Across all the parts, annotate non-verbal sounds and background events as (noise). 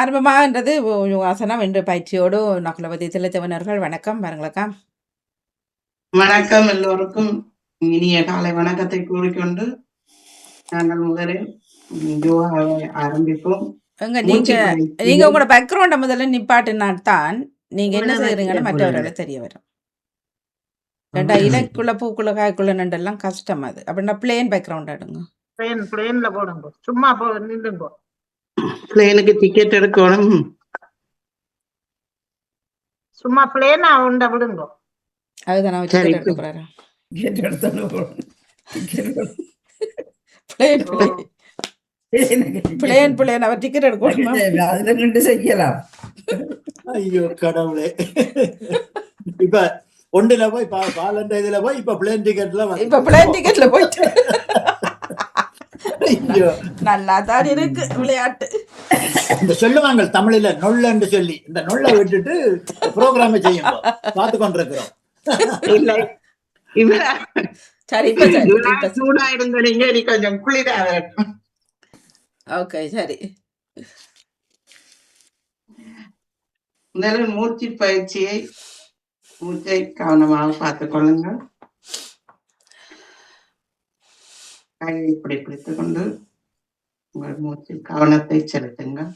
ஆரம்பமாகின்றது யோகாசனம் என்ற பயிற்சியோடு நகுலபதி திலத்தவனர்கள் வணக்கம் பாருங்களக்கா வணக்கம் எல்லோருக்கும். இனிய காலை வணக்கத்தை கூறிக்கொண்டு நாங்கள் முதலில் யோகாவை ஆரம்பிப்போம். எங்க நீங்க நீங்க உங்களோட பேக்ரவுண்ட முதல்ல நிப்பாட்டினா தான் நீங்க என்ன செய்யறீங்கன்னு செய்ய மற்றவர்களுக்கு தெரிய வரும். ரெண்டா இலைக்குள்ள பூக்குள்ள காய்க்குள்ள நண்டெல்லாம் கஷ்டம் அது. அப்படின்னா பிளேன் பேக்ரவுண்ட் எடுங்க. பிளேன் பிளேன்ல போடுங்க. சும்மா போ நில்லுங்க பிளேனுக்கு டிக்கெட் எடுக்கணும். சும்மா பிளேனா உண்ட விடுங்க. அதுதான் சரி, டிக்கெட் எடுக்க எடுத்தாலும். பிளேன் பிளேன் பிளேன் அவர் டிக்கெட் எடுக்கணுமா. அதுல நின்று செய்யலாம். ஐயோ கடவுளே. இப்ப ஒண்டுல போய் பா- பாலண்ட இதுல போய் இப்ப பிளேன் டிக்கெட்ல இப்ப பிளேன் டிக்கெட்ல போயிட்டு நல்லா தான் இருக்கு விளையாட்டு. இந்த சொல்லுவாங்க தமிழில நொல்லன்னு சொல்லி இந்த நொல்லை விட்டுட்டு ப்ரோக்ராம் செய்யும் பார்த்து கொண்டிருக்கிறோம். இல்லை. இவர சரி. சூடா இருந்த நீங்க நீ கொஞ்சம் குளிரா வரட்டும் ஓகே சரி. முதலில் மூச்சு பயிற்சியை மூச்சை கவனமாக பார்த்துக் கொள்ளுங்கள். கையை இப்படி பிடித்துக் கொண்டு உங்கள் மூச்சில் கவனத்தை செலுத்துங்கள்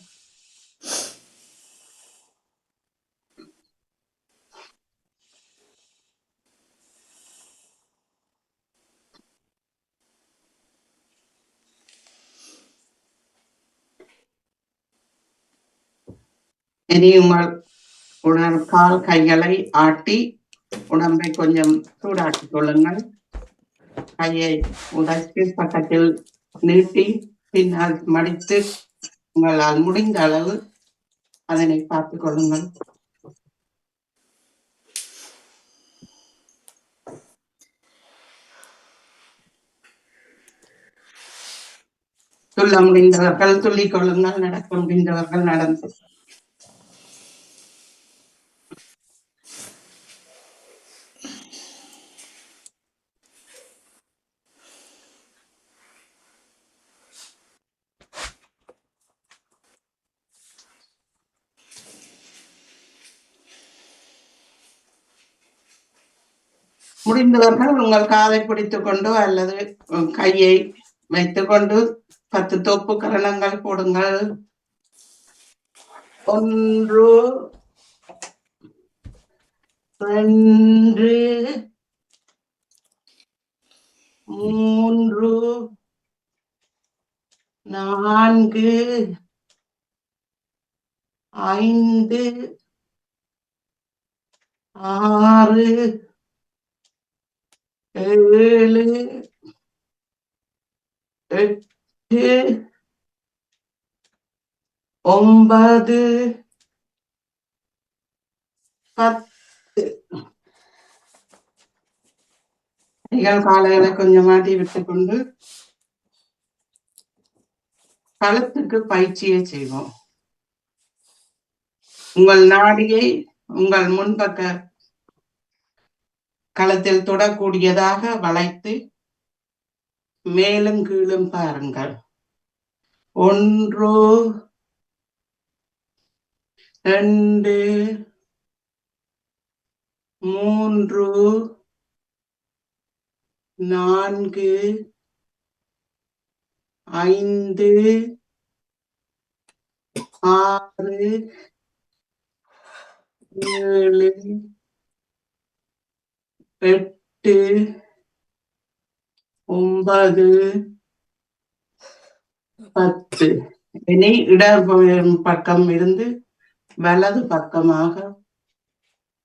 இனி உங்கள் உடல் கால் கைகளை ஆட்டி உடம்பை கொஞ்சம் சூடாக்கிக் கொள்ளுங்கள். கையை உடைத்து பக்கத்தில் நீட்டி பின்னால் மடித்து உங்களால் முடிந்த அளவு அதனை பார்த்துக் கொள்ளுங்கள். சொல்ல முடிந்தவர்கள் துள்ளிக் கொள்ளுங்கள் நடக்க முடிந்தவர்கள் நடந்து. முடிந்தவர்கள் உங்கள் காலை பிடித்துக் கொண்டு அல்லது கையை வைத்துக் கொண்டு பத்து தோப்பு கரணங்கள் போடுங்கள். ஒன்று ரெண்டு மூன்று நான்கு ஐந்து ஆறு ஏழு எட்டு ஒன்பது பத்து கைகள் காலைகளை கொஞ்சம் மாட்டி விட்டுக் கொண்டு களத்துக்கு பயிற்சியை செய்வோம் உங்கள் நாடியை உங்கள் முன்பக்க களத்தில் தொடக்கூடியதாக வளைத்து மேலும் கீழும் பாருங்கள். ஒன்று ரெண்டு மூன்று நான்கு ஐந்து ஆறு ஏழு எட்டு ஒன்பது பத்து. இனி இடர் பக்கம் இருந்து வலது பக்கமாக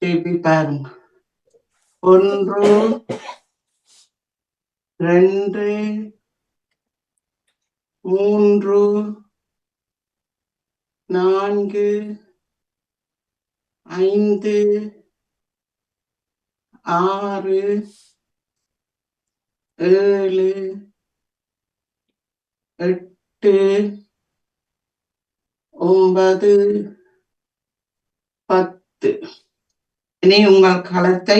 திருப்பி பாருங்க. ஒன்று ரெண்டு மூன்று நான்கு ஐந்து ஆறு ஏழு எட்டு ஒன்பது பத்து. இனி உங்கள் களத்தை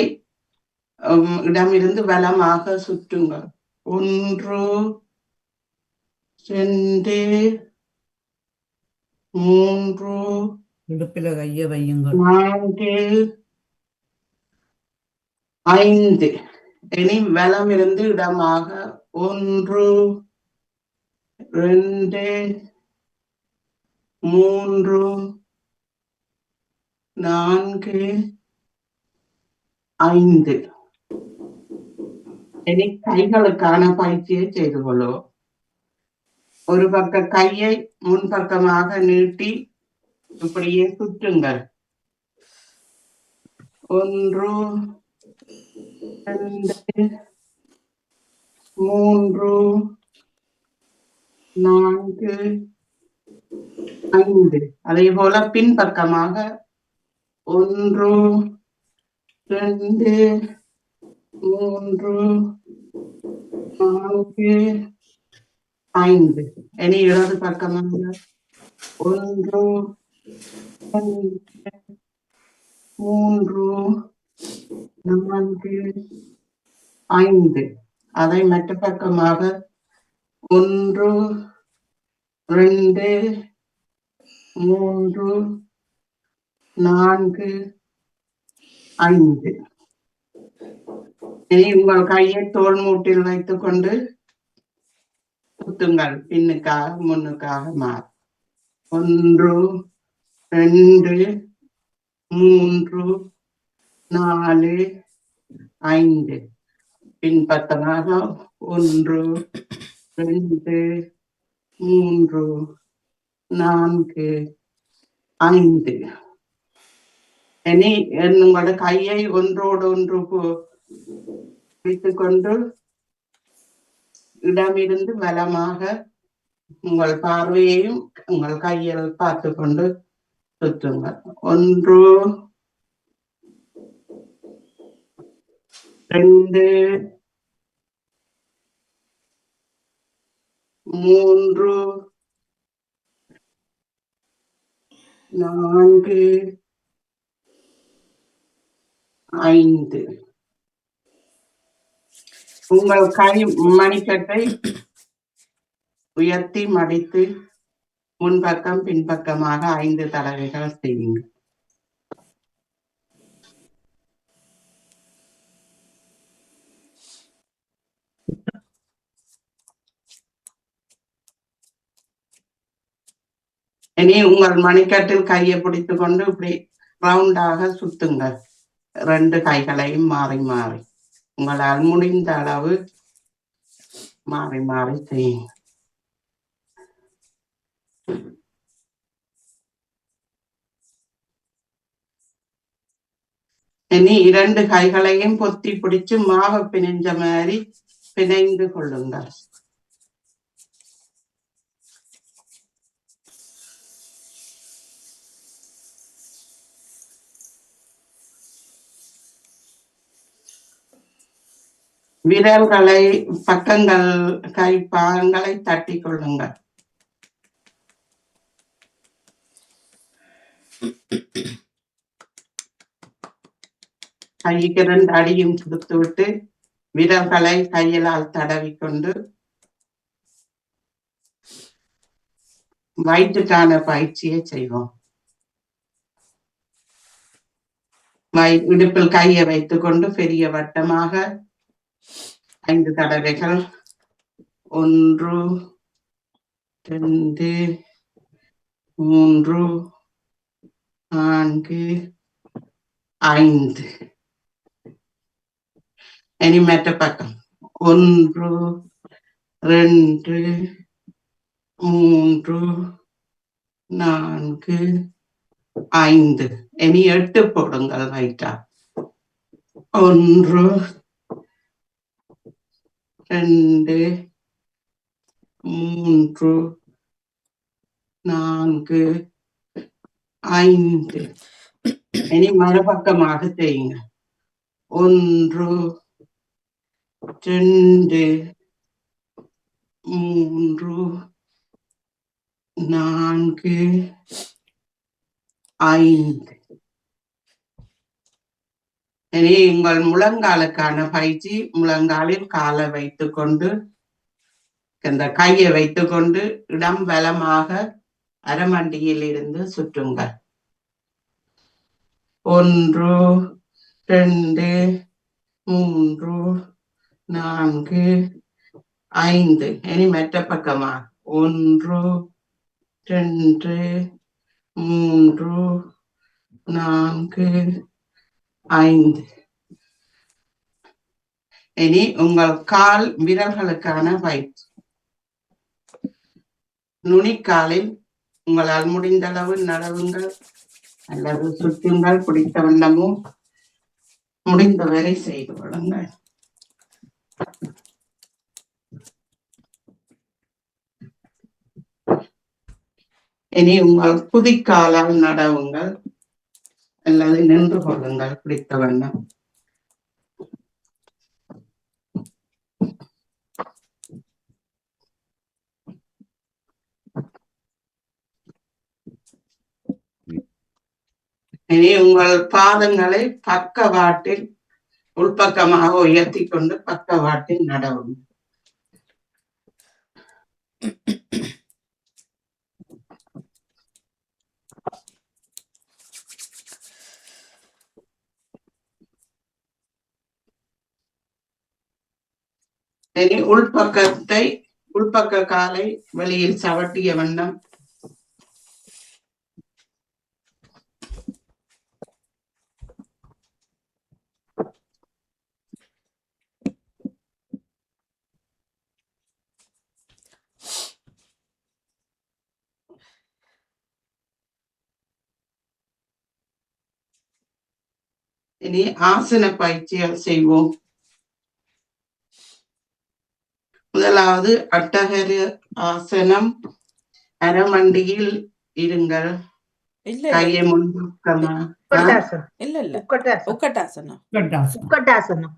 இடமிருந்து வலமாக சுற்றுங்கள். ஒன்று ரெண்டு மூன்று இடுப்பில கைய வையுங்கள். நான்கு ஐந்து. இனி வலம் இருந்து இடமாக ஒன்று ரெண்டு மூன்று நான்கு ஐந்து. இனி கைகளுக்கான பயிற்சியை செய்து கொள்வோம் ஒரு பக்க கையை முன்பக்கமாக நீட்டி இப்படியே சுற்றுங்கள். ஒன்று மூன்று நான்கு ஐந்து. அதே போல பின்பக்கமாக ஒன்று ரெண்டு மூன்று நான்கு ஐந்து. இனி இடது பக்கமாக ஒன்று ரெண்டு மூன்று நான்கு ஐந்து. அதை மற்ற பக்கமாக ஒன்று ரெண்டு மூன்று நான்கு ஐந்து. இனி உங்கள் கையை தோல் மூட்டில் வைத்துக் கொண்டு குத்துங்கள். பின்னுக்காக முன்னுக்காக மாறு. ஒன்று ரெண்டு மூன்று நாலு ஐந்து. பின் பின்பக்கமாக ஒன்று ரெண்டு மூன்று நான்கு ஐந்து. இனி உங்களோட கையை ஒன்றோடு ஒன்று வைத்துக்கொண்டு இடமிருந்து பலமாக உங்கள் பார்வையையும் உங்கள் கையில் பார்த்து கொண்டு சுத்துங்கள் ஒன்று ரெண்டு மூன்று நான்கு ஐந்து. உங்கள் கை மணிக்கட்டை உயர்த்தி மடித்து முன்பக்கம் பின்பக்கமாக ஐந்து தடவைகள் செய்யுங்கள். இனி உங்கள் மணிக்கட்டில் கையை பிடித்து கொண்டு இப்படி ரவுண்டாக சுத்துங்கள். ரெண்டு கைகளையும் மாறி மாறி. உங்களால் முடிந்த அளவு மாறி மாறி செய்யுங்க இனி இரண்டு கைகளையும் பொத்தி பிடிச்சு மாவு பிணைஞ்ச மாதிரி பிணைந்து கொள்ளுங்கள். விரல்களை பக்கங்கள் கை பாகங்களை தட்டி கொள்ளுங்கள். கைக்கு ரெண்டு அடியும் கொடுத்து விட்டு விரல்களை கையிலால் தடவிக்கொண்டு வயிற்றுக்கான பயிற்சியை செய்வோம். வை- இடுப்பில் கையை வைத்துக்கொண்டு பெரிய வட்டமாக ஐந்து தடவைகள். ஒன்று ரெண்டு மூன்று நான்கு ஐந்து. இனி மற்ற பக்கம். ஒன்று ரெண்டு மூன்று நான்கு ஐந்து. இனி எட்டு போடுங்கள் ரைட்டா ஒன்று ரெண்டு மூன்று நான்கு ஐந்து இனி மறுபக்கமாக செய்யுங்க ஒன்று ரெண்டு மூன்று நான்கு ஐந்து இனி உங்கள் முழங்காலுக்கான பயிற்சி முழங்காலில் காலை வைத்துக்கொண்டு இந்த கையை வைத்துக்கொண்டு இடம் பலமாக அரமண்டியில் இருந்து சுற்றுங்கள். ஒன்று ரெண்டு மூன்று நான்கு ஐந்து. இனி மற்ற பக்கமா? ஒன்று ரெண்டு மூன்று நான்கு ஐந்து. இனி உங்கள் கால் விரல்களுக்கான பயிற்சி நுனிக்காலில் உங்களால் முடிந்த அளவு நடவுங்கள் அல்லது சுற்றுங்கள் பிடித்த வண்ணமும் முடிந்தவரை செய்து கொள்ளுங்கள். இனி உங்கள் குதிக்காலால் நடவுங்கள். அல்லது நின்று கொள்ளுங்கள் பிடித்த வண்ணம். இனி உங்கள் பாதங்களை பக்கவாட்டில் உள்பக்கமாக உயர்த்தி கொண்டு பக்கவாட்டில் நடவும். இனி உள்பக்கத்தை உள்பக்க காலை வெளியில் சவட்டிய வண்ணம். இனி ஆசன பயிற்சிகள் செய்வோம். முதலாவது அட்டகர ஆசனம். அரமண்டியில் இருங்கள். இல்ல கையை முன்பக்கமா? இல்ல இல்ல. உக்கட்டாசனம். உக்கட்டாசனம்.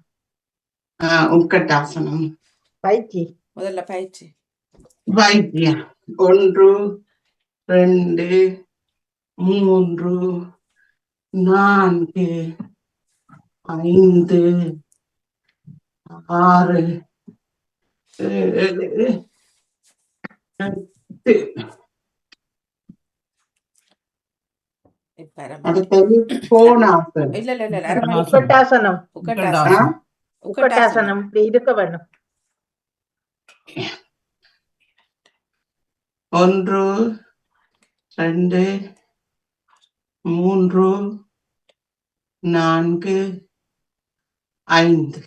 உக்கட்டாசனம். பயிற்சி முதல்ல பயிற்சி. வைத்தியம் ஒன்று ரெண்டு மூன்று நான்கு ஐந்து ஆறு உக்கட்டாசனம் இப்படி இருக்க வேணும் ஒன்று ரெண்டு மூன்று நான்கு ஐந்து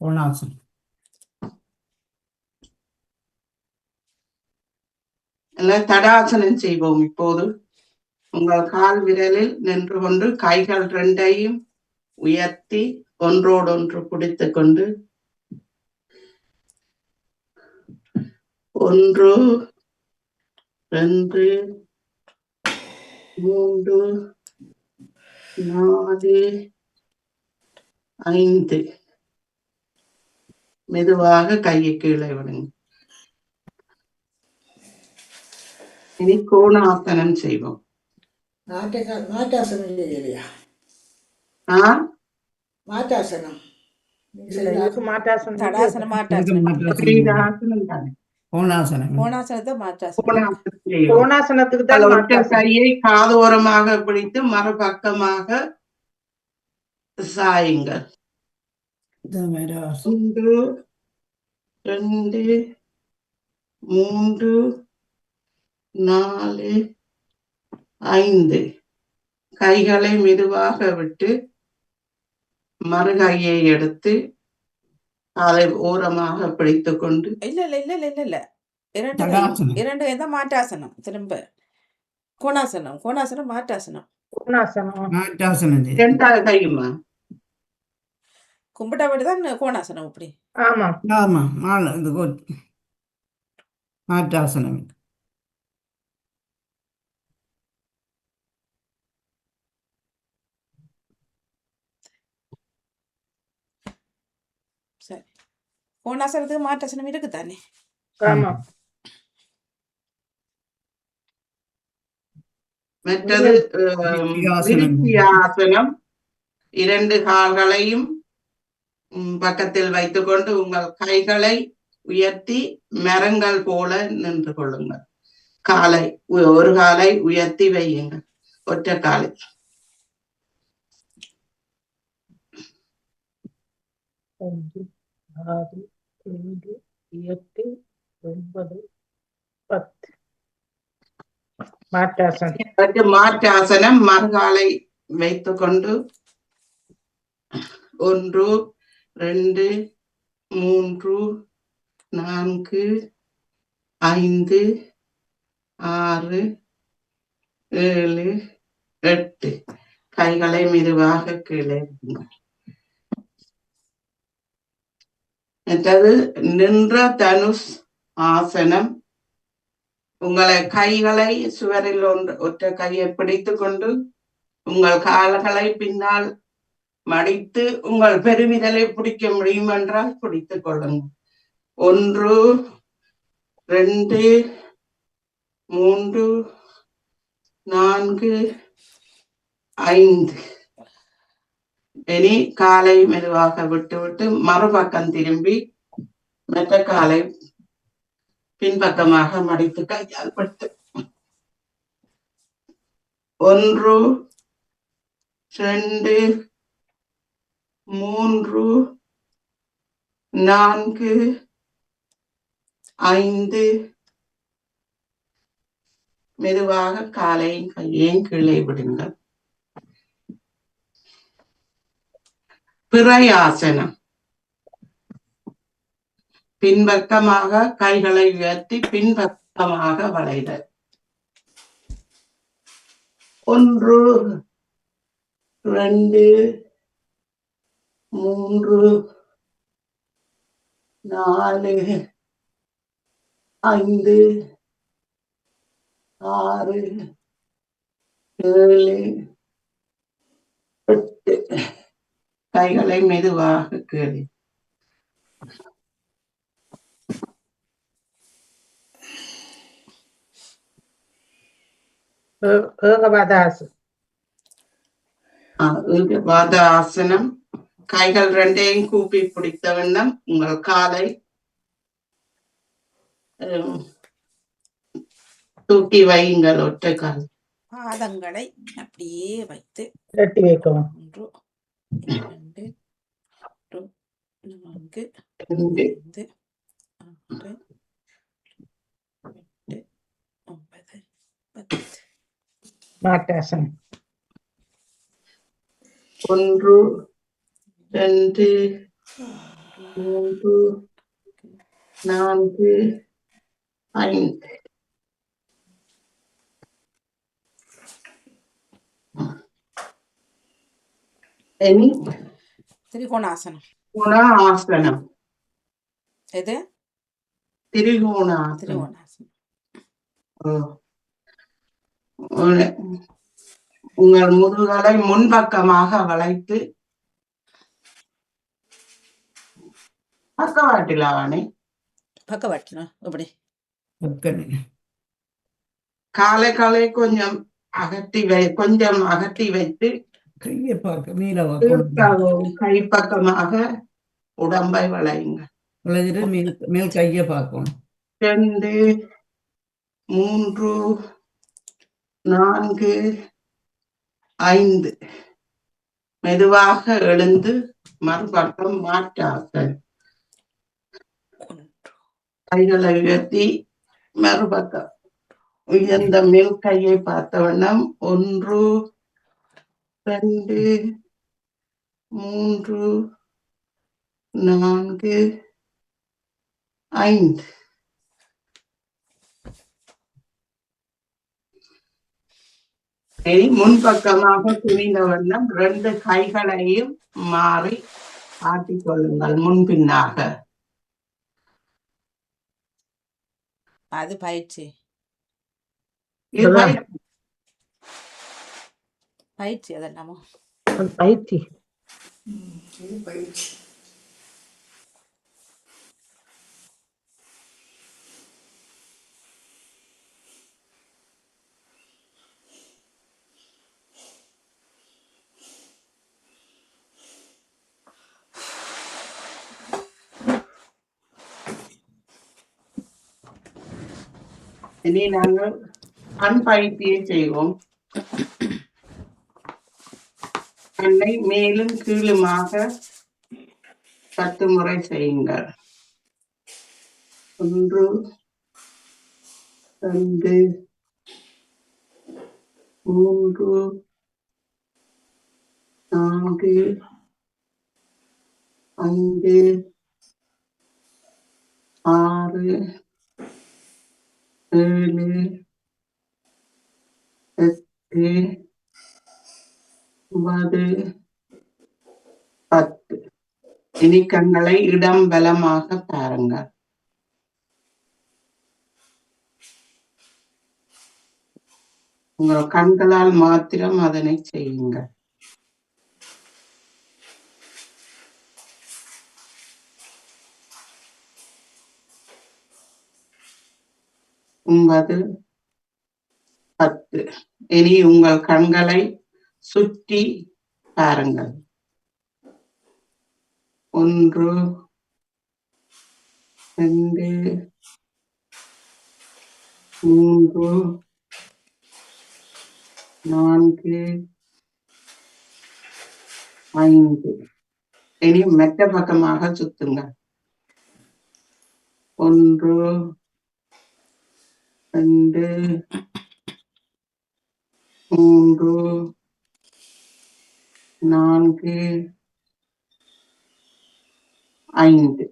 கோணாசனம் எல்லாம் தடாசனம் செய்வோம் இப்போது. உங்கள் கால் விரலில் நின்று கொண்டு கைகள் ரெண்டையும் உயர்த்தி ஒன்றோடொன்று பிடித்து கொண்டு. ஒன்று ரெண்டு மூன்று நாலு ஐந்து. மெதுவாக கையை கீழே விடுங்க. இனி கோணாசனம் செய்வோம். மாட்டாசனம் கையை காதோரமாக பிடித்து மறுபக்கமாக சாயுங்கள். ஒன்று ரெண்டு மூன்று நாலு ஐந்து. கைகளை மெதுவாக விட்டு மறுகையை எடுத்து அதை ஓரமாக பிடித்துக் கொண்டு இல்ல இல்ல இல்ல இல்ல இல்ல. இல்ல இரண்டு. இரண்டு தான் மாட்டாசனம் திரும்ப. கோணாசனம். கோணாசனம் மாட்டாசனம் கோணாசனம். மாட்டாசனம் இரண்டாவது கையுமா? கும்பிட்டபடி தான் கோணாசனம் இப்படி ஆமா. ஆமா. கோ- மாட்டாசனம் சரி. கோணாசனத்துக்கு மாட்டாசனம் இருக்குதானே? ஆமா. மற்றது இரண்டு கால்களையும் பக்கத்தில் வைத்துக்கொண்டு உங்கள் கைகளை உயர்த்தி மரங்கள் போல நின்று கொள்ளுங்கள். காலை ஒரு காலை உயர்த்தி வையுங்கள். ஒற்றை காலை. அஞ்சு ஆறு ஏழு எட்டு ஒன்பது பத்து. மாட்டாசனம் அதற்கு மாற்று ஆசனம் மறுகாலை வைத்துக்கொண்டு ஒன்று ரெண்டு மூன்று நான்கு ஐந்து ஆறு ஏழு எட்டு. கைகளை மெதுவாக கீழே மற்றது நின்ற தனுஷ் ஆசனம். உங்களை கைகளை சுவரில் ஒன்று ஒற்றை கையை பிடித்து கொண்டு உங்கள் கால்களை பின்னால் மடித்து உங்கள் பெருமிதலை பிடிக்க முடியும் என்றால் பிடித்துக் கொள்ளுங்கள். ஒன்று ரெண்டு மூன்று நான்கு ஐந்து. இனி காலை மெதுவாக விட்டுவிட்டு மறுபக்கம் திரும்பி மெத்த காலை பின்பக்கமாக மடித்து கையால் பட்டு ஒன்று ரெண்டு மூன்று நான்கு ஐந்து. மெதுவாக காலையும் கையையும் கீழே விடுங்கள். பிறையாசனம் பின்பக்கமாக கைகளை உயர்த்தி பின்பக்கமாக வளைதல் ஒன்று ரெண்டு மூன்று நாலு ஐந்து ஆறு ஏழு எட்டு. கைகளை மெதுவாக கீழே ஏ- ஏகபாதாசனம். வாத ஆசனம் கைகள் ரெண்டையும் கூப்பி பிடித்த வண்ணம் உங்கள் காலை தூக்கி வையுங்கள் ஒற்றை கால். பாதங்களை அப்படியே வைத்து கட்டி வைக்கவும் ஒன்று இரண்டு நான்கு ரெண்டு, ஐந்து ஆறு எட்டு ஒன்பது பத்து. ஒன்று ரெண்டு மூன்று நான்கு ஐந்து. இனி திரிகோணாசனம். குண ஆசனம் எது? திரிகோணாசனம். உள்ள- உங்கள் முதுகலை முன்பக்கமாக வளைத்து பக்கவாட்டில் ஆவானே பக்கவாட்டினா காலை காலை கொஞ்சம் அகட்டி வை கொஞ்சம் அகட்டி வைத்து கையை பார்க்க மேல கைப்பக்கமாக உடம்பை வளையுங்கள். வளைஞ்சிட்டு மேல் மேல் கையை பார்க்கணும். ரெண்டு மூன்று நான்கு ஐந்து. மெதுவாக எழுந்து மறுபக்கம் மாற்றார்கள். கைகளை உயர்த்தி மறுபக்கம். உயர்ந்த மேல் கையை பார்த்த வண்ணம் ஒன்று ரெண்டு மூன்று நான்கு ஐந்து. முன்பக்கமாக துணிந்த வண்ணம் ரெண்டு கைகளையும் மாறி ஆட்டிக் கொள்ளுங்கள் முன்பின்னாக அது பயிற்சி. பயிற்சி. அதெல்லாமோ அது பயிற்சி. பயிற்சி. இனி நாங்கள் கண் பயிற்சியை செய்வோம் கண்ணை மேலும் கீழுமாக பத்து முறை செய்யுங்கள் ஒன்று ரெண்டு மூன்று நான்கு ஐந்து ஆறு ஏழு எட்டு ஒன்பது பத்து இனி கண்களை இடம் பலமாக பாருங்க. உங்கள் கண்களால் மாத்திரம் அதனை செய்யுங்கள். ஒன்பது பத்து. இனி உங்கள் கண்களை சுற்றி பாருங்கள். ஒன்று ரெண்டு மூன்று நான்கு ஐந்து. இனி மெட்ட பக்கமாக சுத்துங்கள். ஒன்று ரெண்டு மூன்று நான்கு ஐந்து.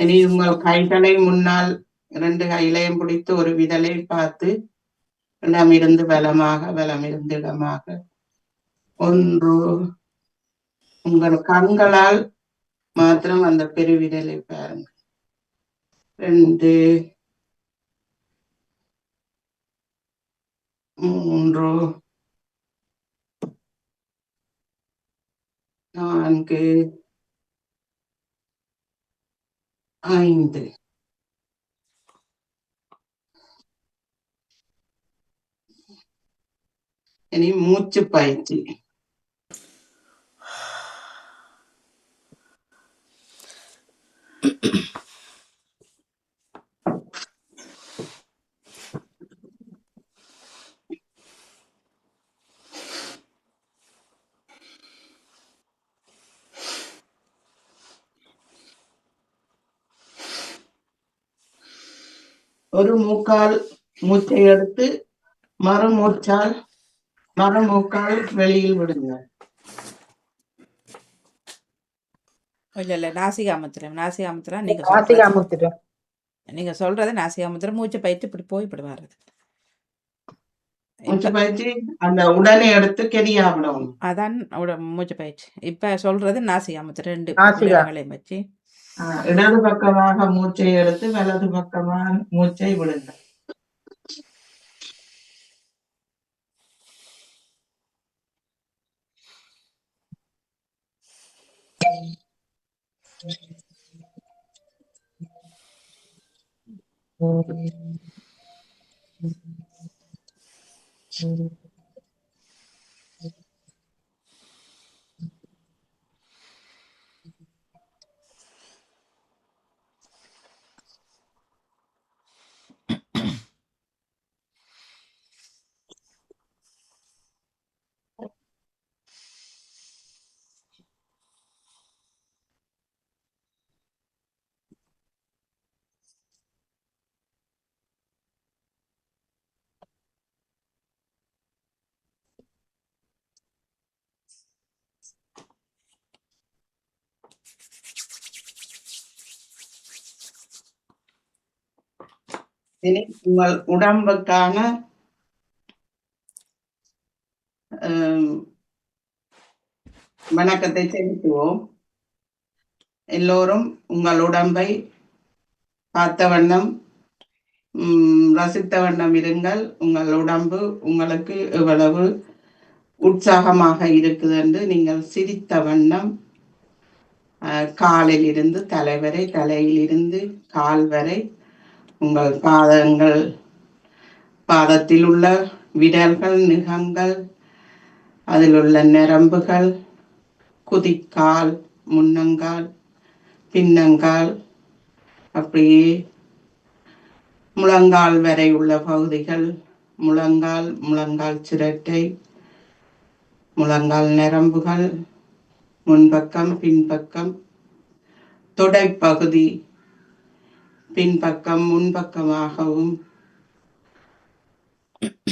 இனி உங்கள் கைகளை முன்னால் இரண்டு கைகளையும் பிடித்து ஒரு விதலை பார்த்து இடமிருந்து பலமாக வலமிருந்து இடமாக. ஒன்று உங்கள் கண்களால் மாத்திரம் அந்த பெருவிரலை பாருங்க ரெண்டு மூன்று நான்கு ஐந்து. இனி மூச்சு பயிற்சி. (clears throat) ஒரு மூக்கால் மூச்சை எடுத்து மறுமூச்சால் மறுமூக்கால் வெளியில் விடுங்க. இல்ல இல்ல நாசிகாமத்திரம் நாசிகாமத்திரம் நீங்க வாசிகா சொல்றது. முத்திரம் நீங்க சொல்றது நாசிகாமத்திரம். மூச்சு பயிற்று இப்படி போய் இப்படி வர்றது. மூச்சு பயிற்சி அந்த உடனே எடுத்து கெரியா விடணும். அதான் மூச்சு பயிற்சி. இப்ப சொல்றது நாசிகாமத்திரம் ரெண்டு வச்சு. இடது பக்கமாக மூச்சை எடுத்து வலது பக்கமாக மூச்சை விடுங்கள் இனி உங்கள் உடம்புக்கான வணக்கத்தை செலுத்துவோம். எல்லோரும் உங்கள் உடம்பை பார்த்த வண்ணம் உம், ரசித்த வண்ணம் இருங்கள். உங்கள் உடம்பு உங்களுக்கு எவ்வளவு உற்சாகமாக இருக்குது என்று நீங்கள் சிரித்த வண்ணம் காலில் இருந்து தலைவரை தலையிலிருந்து கால் வரை உங்கள் பாதங்கள் பாதத்தில் உள்ள விரல்கள் நிகங்கள் அதில் உள்ள நரம்புகள் குதிக்கால் முன்னங்கால் பின்னங்கால் அப்படியே முழங்கால் வரை உள்ள பகுதிகள் முழங்கால் முழங்கால் சிரட்டை முழங்கால் நரம்புகள் முன்பக்கம் பின்பக்கம் தொடைப்பகுதி பின்பக்கம் முன்பக்கமாகவும்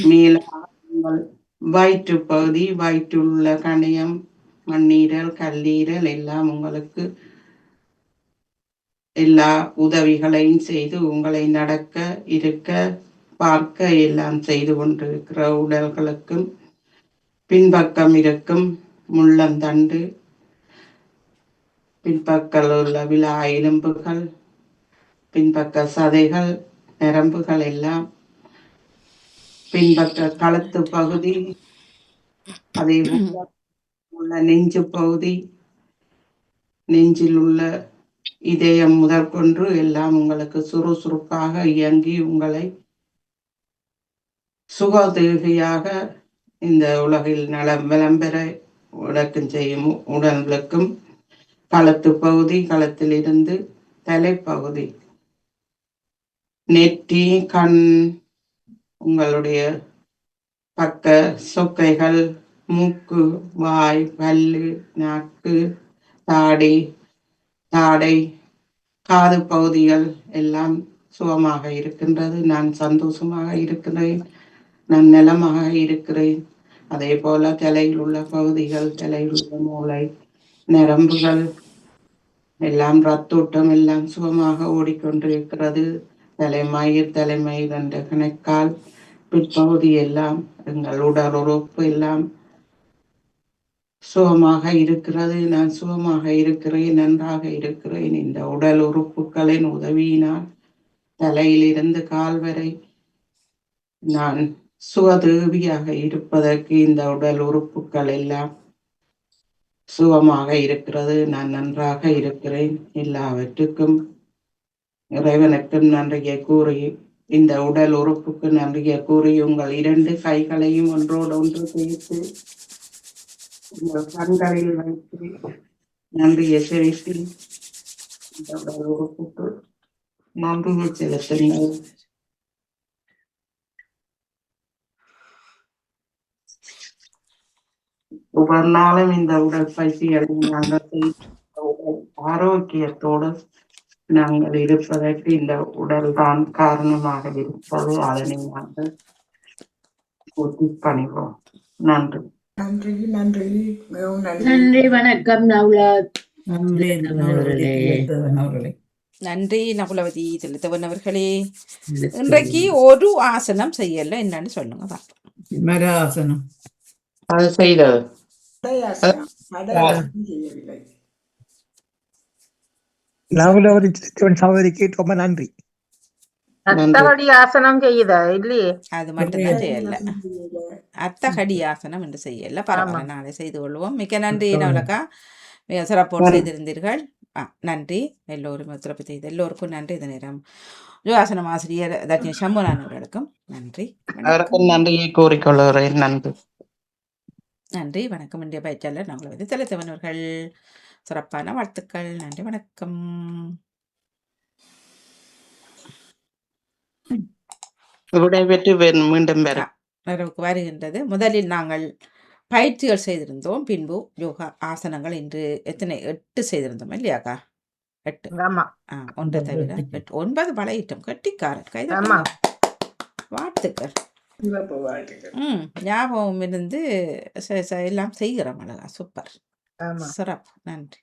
மேலாக வயிற்று பகுதி வயிற்றுள்ள கணையம் மண்ணீரல் கல்லீரல் எல்லாம் உங்களுக்கு எல்லா உதவிகளையும் செய்து உங்களை நடக்க இருக்க பார்க்க எல்லாம் செய்து கொண்டிருக்கிற உடல்களுக்கும் பின்பக்கம் இருக்கும் முள்ளந்தண்டு. பின்பக்கல் உள்ள விழா எலும்புகள் பின்பக்க சதைகள் நரம்புகள் எல்லாம் பின்பக்க கழுத்து பகுதி அதே உள்ள நெஞ்சு பகுதி நெஞ்சில் உள்ள இதயம் முதற்கொண்டு எல்லாம் உங்களுக்கு சுறுசுறுப்பாக இயங்கி உங்களை சுகதேகியாக இந்த உலகில் நலம் விளம்பர உடக்கம் செய்யும் உடல்களுக்கும் களத்து பகுதி களத்தில் இருந்து தலைப்பகுதி நெற்றி கண் உங்களுடைய பக்க சொக்கைகள் மூக்கு வாய் பல்லு நாக்கு தாடி தாடை காது பகுதிகள் எல்லாம் சுகமாக இருக்கின்றது. நான் சந்தோஷமாக இருக்கிறேன். நான் நலமாக இருக்கிறேன். அதே போல தலையில் உள்ள பகுதிகள் தலையில் உள்ள மூளை நரம்புகள் எல்லாம் ரத்தோட்டம் எல்லாம் சுகமாக ஓடிக்கொண்டிருக்கிறது. தலைமயிர் தலைமயிர் என்ற கணக்கால் பிற்பகுதி எல்லாம் எங்கள் உடல் உறுப்பு எல்லாம் சுகமாக இருக்கிறது. நான் சுகமாக இருக்கிறேன் நன்றாக இருக்கிறேன். இந்த உடல் உறுப்புகளின் உதவியினால் தலையிலிருந்து கால் வரை நான் சுகதேவியாக இருப்பதற்கு இந்த உடல் உறுப்புகள் எல்லாம் சுகமாக இருக்கிறது. நான் நன்றாக இருக்கிறேன். எல்லாவற்றுக்கும் இறைவனுக்கு நன்றியை கூறி இந்த உடல் உறுப்புக்கு நன்றியை கூறி உங்கள் இரண்டு கைகளையும் ஒன்றோடு ஒன்று சேர்த்து உங்கள் கண்களில் வைத்து நன்றியை செலுத்தி இந்த உடல் உறுப்புக்கு நன்றியை செலுத்துங்கள். ஒவ்வொரு நாளும் இந்த உடற்பயிற்சிகளை நாங்கள் செய்து ஆரோக்கியத்தோடு நாங்கள் இருப்பதற்கு இந்த உடல் தான் காரணமாக இருப்பது. அதனை நாங்கள் ஒத்தி பணிவோம். நன்றி. நன்றி நன்றி. மிகவும் நன்றி. வணக்கம் நன்றி நகுலவதி அவர்களே. இன்றைக்கு ஒரு ஆசனம் செய்யல. என்னன்னு சொல்லுங்க பாப்போம் மராசனம் அது செய்தது. செய்யவில்லை. லவ்லவரி சகோதரிக்கு ரொம்ப நன்றி ரத்தவடி ஆசனம் செய்யுத இல்லையே அது மட்டும்தான் செய்யல. அத்தகடி ஆசனம் என்று செய்யல பரவாயில்ல நாளை செய்து கொள்வோம் மிக்க நன்றி நவலக்கா மிக சிறப்போடு செய்திருந்தீர்கள் நன்றி எல்லோரும் சிறப்பு செய்து எல்லோருக்கும் நன்றி இந்த நேரம் யோகாசனம் ஆசிரியர் தட்சிண சம்புநான் அவர்களுக்கும் நன்றி நன்றியை கூறிக்கொள்கிறேன் நன்றி நன்றி வணக்கம் இந்திய பயிற்சியாளர் நாங்கள் வந்து செலுத்தவன் அவர்கள் சிறப்பான வாழ்த்துக்கள். நன்றி வணக்கம். விடைபெற்று வே- மீண்டும் நிறைவுக்கு வருகின்றது. முதலில் நாங்கள் பயிற்சிகள் செய்திருந்தோம். பின்பு யோகா ஆசனங்கள் இன்று எத்தனை? எட்டு செய்திருந்தோம் இல்லையாக்கா எட்டு. ஆமா. ஒன்றை தவிர ஒன்பது. எட்டு. ஒன்பது பழையிட்டம் கட்டிக்காரர் கைது. வாழ்த்துக்கள். ம் ஞாபகம் இருந்து எல்லாம் செய்கிறோம். அழகா. சூப்பர். சிறப்பு. நன்றி.